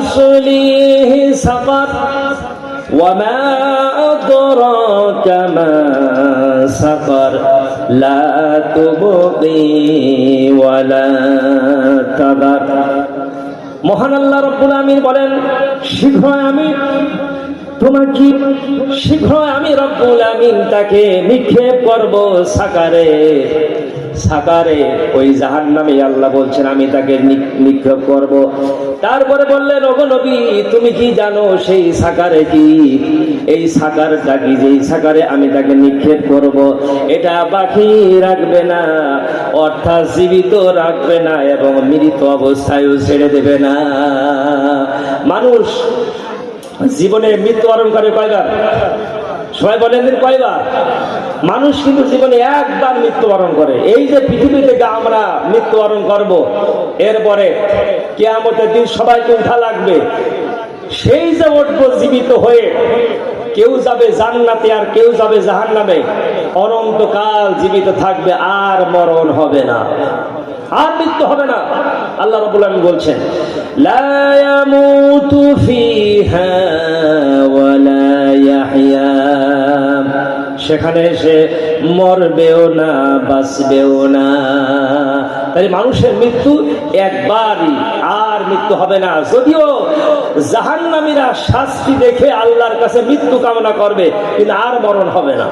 سأصليه سقر وما أدراك ما سقر لا تبقي ولا تذر মহান আল্লাহ রব্বুল আমিন বলেন শীঘ্রই আমি তোমার কি শীঘ্রই আমি রব্বুল আমিন তাকে নিক্ষেপ করব সাকারে সাকারে ওই জাহান নামে আল্লাহ বলছেন আমি তাকে নি- নিক্ষেপ করব তারপরে বললেন, ওগো নবী, তুমি কি জানো সেই সাকারে কি? এই সাকারটা কি? যেই সাকারে আমি তাকে নিক্ষেপ করব, এটা বাকি রাখবে না, অর্থাৎ জীবিত রাখবে না এবং মৃত অবস্থায়ও ছেড়ে দেবে না। মানুষ জীবনে মৃত্যুবরণ করে কয়বার? সবাই বলেন দিন কয়বার? মানুষ কিন্তু জীবনে একবার মৃত্যুবরণ করে। এই যে পৃথিবী থেকে আমরা মৃত্যুবরণ করব, এরপরে কেয়ামতের দিন সবাইকে উঠা লাগবে। সেই যে উঠবো জীবিত হয়ে কেউ যাবে জান্নাতে আর কেউ যাবে জাহান্নামে, অনন্তকাল জীবিত থাকবে, আর মরণ হবে না। আর মৃত্যু হবে না। আল্লাহ রাব্বুল আলামিন বলছেন সেখানে সে মরবেও না, বাঁচবেও না। তাই মানুষের মৃত্যু একবারই, আর মৃত্যু হবে না। যদিও জাহান্নামীরা শাস্তি দেখে আল্লাহর কাছে মৃত্যু কামনা করবে, কিন্তু আর মরণ হবে না।